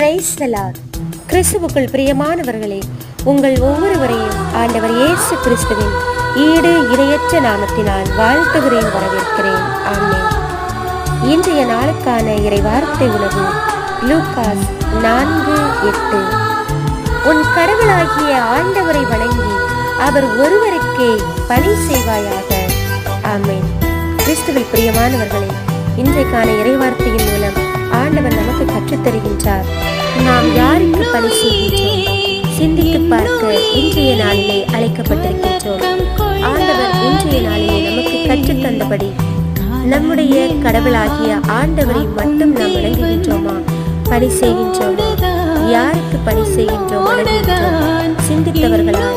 Price கிறிஸ்துவுக்குள் பிரியமானவர்களே உங்கள் ஒவ்வொருவரையும் ஆண்டவர் இயேசு கிறிஸ்துவின் ஈடு இணையற்ற நாமத்தினால் வாழ்த்துகிறேன் வரவேற்கிறேன். ஆமே இன்றைய நாளுக்கான இறை வார்த்தை உணவு லூகாஸ் நான்கு எட்டு. உன் கடவுளாகிய ஆண்டவரை வணங்கி அவர் ஒருவருக்கே பணி செய்வாயாக. ஆமென். கிறிஸ்துவில் பிரியமானவர்களே இன்றைக்கான இறைவார்த்தையின் நாம் பணி செய்கின்றோம் சிந்தித்து பார்க்க இன்றைய நாளிலே அழைக்கப்பட்டிருக்கின்றோம். ஆண்டவர் இன்றைய நாளிலே நமக்கு கற்றுத் தந்தபடி நம்முடைய கடவுளாகிய ஆண்டவரை மட்டும் நாம் வணங்குகின்றோமா? பணி செய்கின்றோமா? யாருக்கு பணி செய்கின்றோம்? சிந்தித்தவர்களா?